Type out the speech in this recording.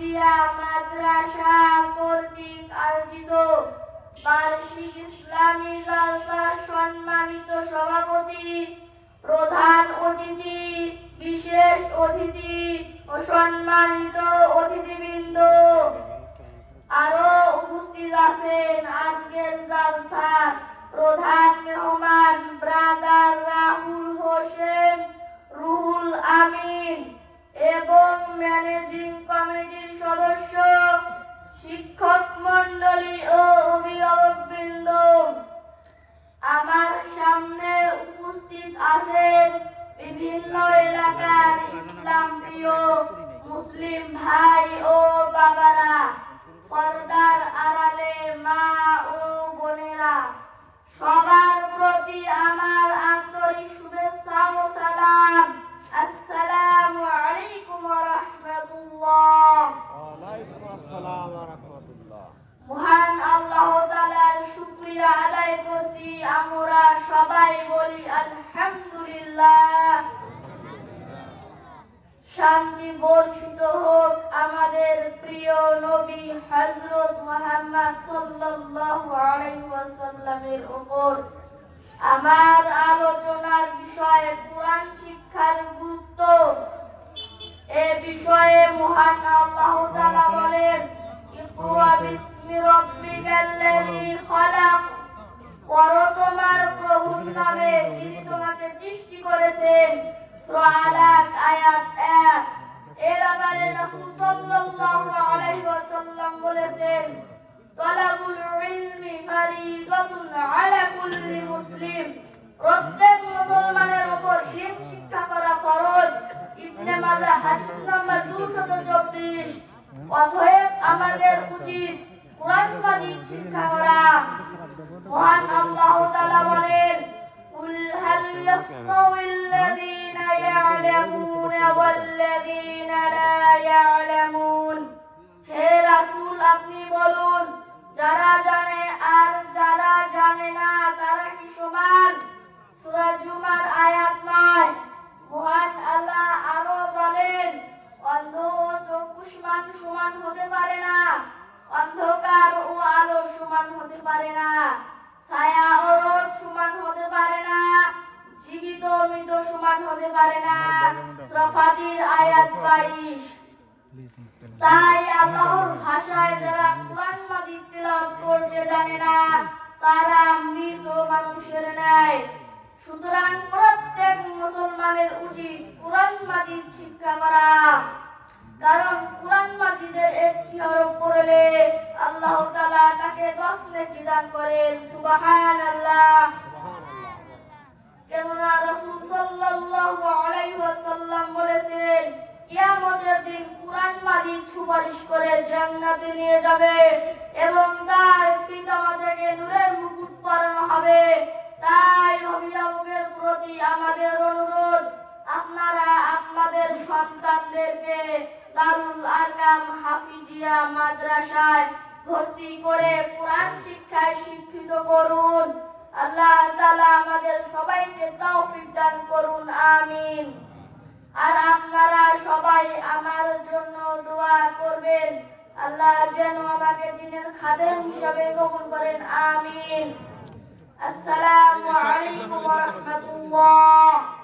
হাফিজিয়া মাদ্রাসা কর্তৃক আয়োজিত বার্ষিক ইসলামী জালসার সম্মানিত সভাপতি, প্রধান অতিথি, বিশেষ অতিথি ও সম্মানিত আমরা সবাই বলি আলহামদুলিল্লাহ। শান্তি বর্ষিত হোক আমাদের প্রিয় নবী হযরত মুহাম্মদ সাল্লাল্লাহু আলাইহি ওয়াসাল্লামের উপর আমার আলোচনার বিষয় কোরআন শিক্ষার গুরুত্ব। এ বিষয়ে মহান আল্লাহ তাআলা বলেন, ইকরা বিসমি রাব্বিকাল্লাযী খলাক। পড়ো তোমার প্রভুর নামে যিনি তোমাকে সৃষ্টি করেছেন। সূরা আয়াত 1 এ ব্যাপারে রাসূল সাল্লাল্লাহু আলাইহি ওয়াসাল্লাম বলেছেন, তলাবুল ইলমি ফারিদাতুন আলা কুল্লি মুসলিম। প্রত্যেক মুসলমানের উপর ইলম শিক্ষা করা ফরজ। ইবনে মাজাহ হাদিস নাম্বার 224 অতএব আমাদের উচিত কোরআন মাজিদ শিক্ষা মহান আল্লাহ তাআলা বলেন, কুল হাল ইয়াস্তাউিল্লাযীনা ইয়া'লামুনা ওয়াল্লাযীনা লা ইয়া'লামুন। হে রাসূল, আপনি বলুন, যারা জানে আর যারা জানে না, তারা কি সমান? সূরা জুমার আয়াত 9 মহান আল্লাহ আরও বলেন অন্ধ ও চক্ষুষ্মান সমান হতে পারে না অন্ধকার ও আলো সমান হতে পারে না ছায়া ও রোদ সমান হতে পারে না জীবিত ও মৃত সমান হতে পারে না প্রফাতির আয়াত 22 তাই আল্লাহর ভাষায় যারা কোরআন মাজিদ তেলাওয়াত করতে জানে না তারা মৃত মানুষের ন্যায়। সুতরাং প্রত্যেক মুসলমানের উচিত কোরআন মাজিদ শিক্ষা করা। কারণ কোরআন মাজিদের একটি হরফ পড়লে আল্লাহ তাআলা তাকে 10 নেকি দান করেন। সুবহানাল্লাহ। কেননা রাসূল সাল্লাল্লাহু আলাইহি ওয়াসাল্লাম বলেছেন, কিয়ামতের দিন কুরআন মাজিদ সুপারিশ করে জান্নাতে নিয়ে যাবে এবং তার পিতামাতাকে নূরের মুকুট পরানো হবে। তাই অভিভাবকের প্রতি আমাদের অনুরোধ, আপনারা আপনাদের সন্তানদেরকে দারুল আরকাম হাফিজিয়া মাদ্রাসায় ভর্তি করে কোরআন শিক্ষায় শিক্ষিত করুন। আল্লাহ তাআলা আমাদের সবাইকে তৌফিক দান করুন, আমিন। আর আপনারা সবাই আমার জন্য দোয়া করবেন, আল্লাহ যেন আমাকে দিনের খাদেম হিসাবে কবুল করেন, আমিন। আসসালামু আলাইকুম ওয়া রাহমাতুল্লাহ।